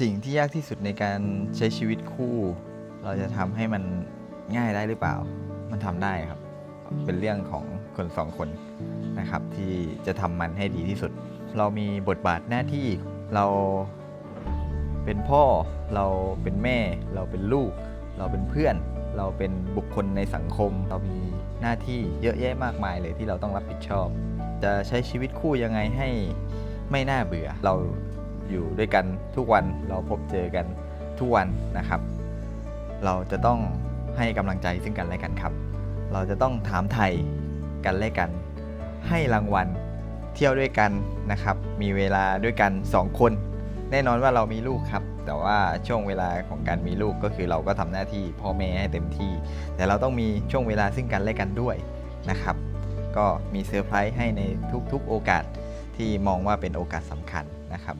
สิ่งที่ยากที่สุดในการใช้ชีวิตคู่ เราจะทำให้มันง่ายได้หรือเปล่า มันทำได้ครับ เป็นเรื่องของคนสองคนนะครับ ที่จะทำมันให้ดีที่สุด เรามีบทบาทหน้าที่เราเป็นพ่อเราเป็นแม่ เราเป็นลูก เราเป็นเพื่อน เราเป็นบุคคลในสังคม เรามีหน้าที่เยอะแยะมากมายเลยที่เราต้องรับผิดชอบ จะใช้ชีวิตคู่ยังไงให้ไม่น่าเบื่อ เรา อยู่ด้วยกันทุกวันเราพบเจอกันทุกวันนะครับ เราจะต้องให้กำลังใจซึ่งกันและกันครับ เราจะต้องถามไทยกันและกัน ให้รางวัลเที่ยวด้วยกันนะครับ มีเวลาด้วยกัน 2 คน แน่นอนว่าเรามีลูกครับ แต่ว่าช่วงเวลาของการมีลูกก็คือเราก็ทำหน้าที่พ่อแม่ให้เต็มที่ แต่เราต้องมีช่วงเวลาซึ่งกันและกันด้วยนะครับ ก็มีเซอร์ไพรส์ให้ในทุกๆโอกาสที่มองว่าเป็นโอกาสสำคัญนะครับ